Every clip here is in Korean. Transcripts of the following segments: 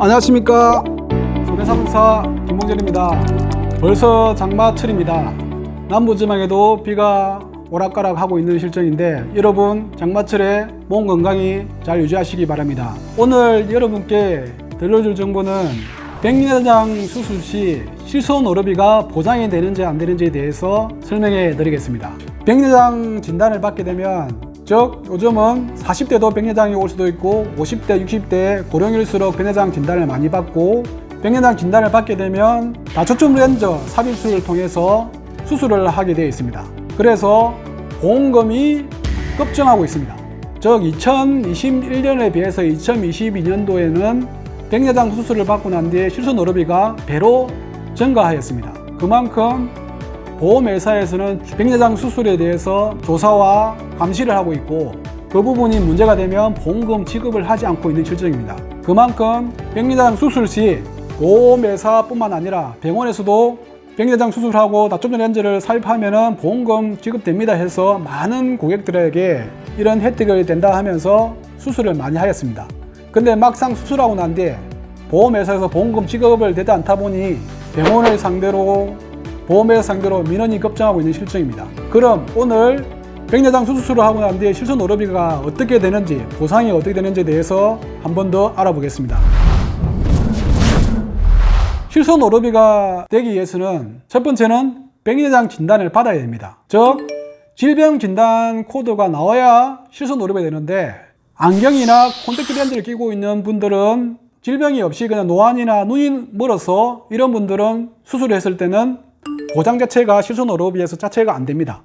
안녕하십니까. 손해상사 김봉철입니다. 벌써 장마철입니다. 남부지방에도 비가 오락가락 하고 있는 실정인데 여러분 장마철에 몸 건강히 잘 유지하시기 바랍니다. 오늘 여러분께 들려줄 정보는 백내장 수술 시 실손 오르비가 보장이 되는지 안 되는지에 대해서 설명해 드리겠습니다 백내장 진단을 받게 되면 즉 요즘은 40대도 백내장이 올 수도 있고 50대, 60대 고령일수록 백내장 진단을 많이 받고 백내장 진단을 받게 되면 다초점 렌즈 삽입술을 통해서 수술을 하게 되어 있습니다. 그래서 보험금이 급증하고 있습니다. 즉 2021년에 비해서 2022년도에는 백내장 수술을 받고 난 뒤에 실손 의료비가 배로 증가하였습니다. 그만큼 보험회사에서는 백내장 수술에 대해서 조사와 감시를 하고 있고 그 부분이 문제가 되면 보험금 지급을 하지 않고 있는 실정입니다. 그만큼 백내장 수술 시 보험회사뿐만 아니라 병원에서도 백내장 수술하고 다초점 렌즈를 삽입하면 보험금 지급됩니다 해서 많은 고객들에게 이런 혜택이 된다 하면서 수술을 많이 하였습니다. 근데 막상 수술하고 난 뒤에 보험회사에서 보험금 지급을 되지 않다 보니 병원을 상대로 보험회사 상대로 민원이 급증하고 있는 실정입니다. 그럼 오늘 백내장 수술을 하고 난 뒤에 실손 의료비가 어떻게 되는지 보상이 어떻게 되는지에 대해서 한 번 더 알아보겠습니다. 실손 의료비가 되기 위해서는 첫 번째는 백내장 진단을 받아야 됩니다. 즉 질병 진단 코드가 나와야 실손 의료비가 되는데 안경이나 콘택트 렌즈를 끼고 있는 분들은 질병이 없이 그냥 노안이나 눈이 멀어서 이런 분들은 수술을 했을 때는 보장 자체가 실손 의료비에서 자체가 안 됩니다.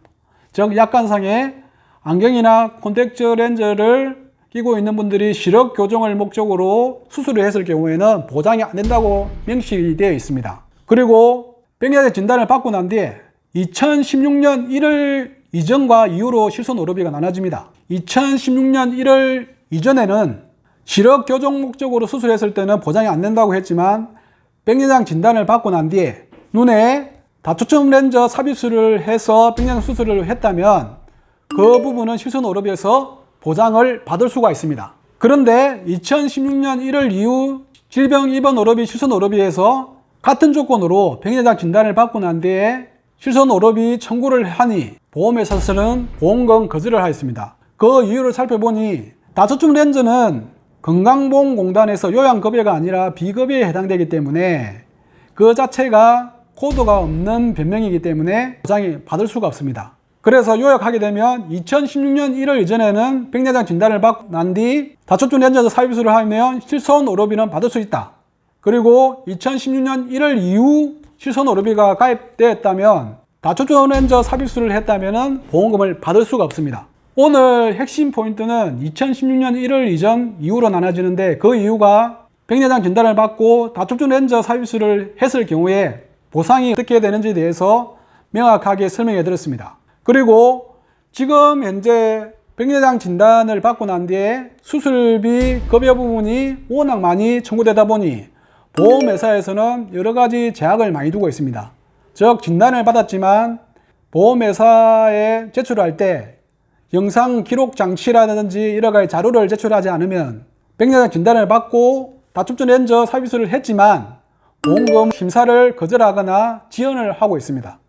즉 약관상에 안경이나 콘택트 렌즈를 끼고 있는 분들이 시력 교정을 목적으로 수술을 했을 경우에는 보장이 안 된다고 명시되어 있습니다. 그리고 백내장 진단을 받고 난 뒤에 2016년 1월 이전과 이후로 실손 의료비가 나눠집니다. 2016년 1월 이전에는 시력 교정 목적으로 수술했을 때는 보장이 안 된다고 했지만 백내장 진단을 받고 난 뒤에 눈에 다초점 렌즈 삽입술을 해서 백내장 수술을 했다면 그 부분은 실손 의료비에서 보장을 받을 수가 있습니다. 그런데 2016년 1월 이후 질병 입원 의료비 실손 의료비에서 같은 조건으로 백내장 진단을 받고 난 뒤에 실손 의료비 청구를 하니 보험회사에서는 보험금 거절을 하였습니다. 그 이유를 살펴보니 다초점 렌즈는 건강보험공단에서 요양급여가 아니라 비급여에 해당되기 때문에 그 자체가 코드가 없는 변명이기 때문에 보장이 받을 수가 없습니다. 그래서 요약하게 되면 2016년 1월 이전에는 백내장 진단을 받고 난 뒤 다초점 렌즈 삽입술을 하면 실손 의료비는 받을 수 있다. 그리고 2016년 1월 이후 실손 의료비가 가입되었다면 다초점 렌즈 삽입술을 했다면 보험금을 받을 수가 없습니다. 오늘 핵심 포인트는 2016년 1월 이전 이후로 나눠지는데 그 이유가 백내장 진단을 받고 다초점 렌즈 삽입술을 했을 경우에 보상이 어떻게 되는지에 대해서 명확하게 설명해 드렸습니다. 그리고 지금 현재 백내장 진단을 받고 난 뒤에 수술비 급여 부분이 워낙 많이 청구되다 보니 보험회사에서는 여러 가지 제약을 많이 두고 있습니다. 즉 진단을 받았지만 보험회사에 제출할 때 영상 기록 장치라든지 여러 가지 자료를 제출하지 않으면 백내장 진단을 받고 다촉점 렌즈 삽입술을 했지만 보험금 심사를 거절하거나 지연을 하고 있습니다.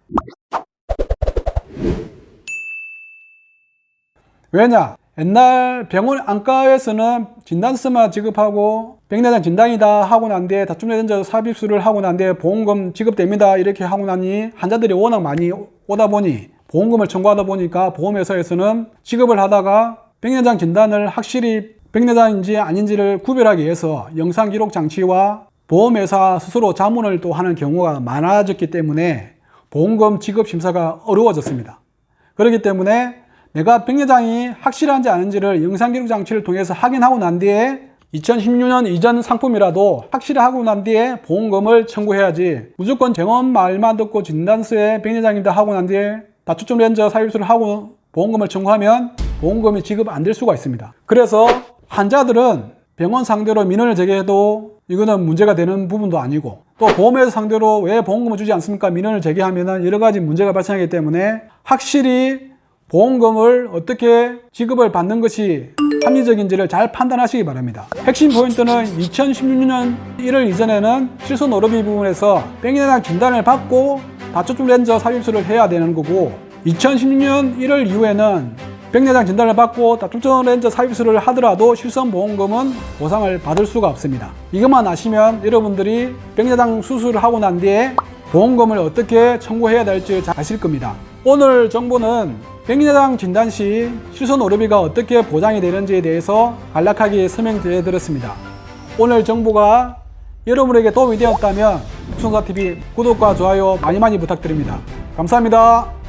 왜냐? 옛날 병원 안과에서는 진단서만 지급하고 백내장 진단이다 하고 난 뒤에 렌즈 삽입술을 하고 난 뒤에 보험금 지급됩니다 이렇게 하고 나니 환자들이 워낙 많이 오다 보니 보험금을 청구하다 보니까 보험회사에서는 지급을 하다가 백내장 진단을 확실히 백내장인지 아닌지를 구별하기 위해서 영상 기록 장치와 보험회사 스스로 자문을 또 하는 경우가 많아졌기 때문에 보험금 지급 심사가 어려워졌습니다. 그렇기 때문에 내가 백내장이 확실한지 아닌지를 영상 기록 장치를 통해서 확인하고 난 뒤에 2016년 이전 상품이라도 확실하고 난 뒤에 보험금을 청구해야지 무조건 병원 말만 듣고 진단서에 백내장이다 하고 난 뒤에 다초점 렌즈 삽입술을 하고 보험금을 청구하면 보험금이 지급 안 될 수가 있습니다. 그래서 환자들은 병원 상대로 민원을 제기해도 이거는 문제가 되는 부분도 아니고 또 보험회사 상대로 왜 보험금을 주지 않습니까? 민원을 제기하면 여러 가지 문제가 발생하기 때문에 확실히 보험금을 어떻게 지급을 받는 것이 합리적인지를 잘 판단하시기 바랍니다. 핵심 포인트는 2016년 1월 이전에는 실손 오르비 부분에서 뺑이나 진단을 받고 다초점 렌저 삽입술을 해야 되는 거고 2016년 1월 이후에는 백내장 진단을 받고 다초점 렌저 삽입술을 하더라도 실손 보험금은 보상을 받을 수가 없습니다. 이것만 아시면 여러분들이 백내장 수술을 하고 난 뒤에 보험금을 어떻게 청구해야 될지 잘 아실 겁니다. 오늘 정보는 백내장 진단 시 실손 오르비가 어떻게 보장이 되는지에 대해서 간략하게 설명드려 드렸습니다. 오늘 정보가 여러분에게 도움이 되었다면 북성사TV 구독과 좋아요 많이 많이 부탁드립니다. 감사합니다.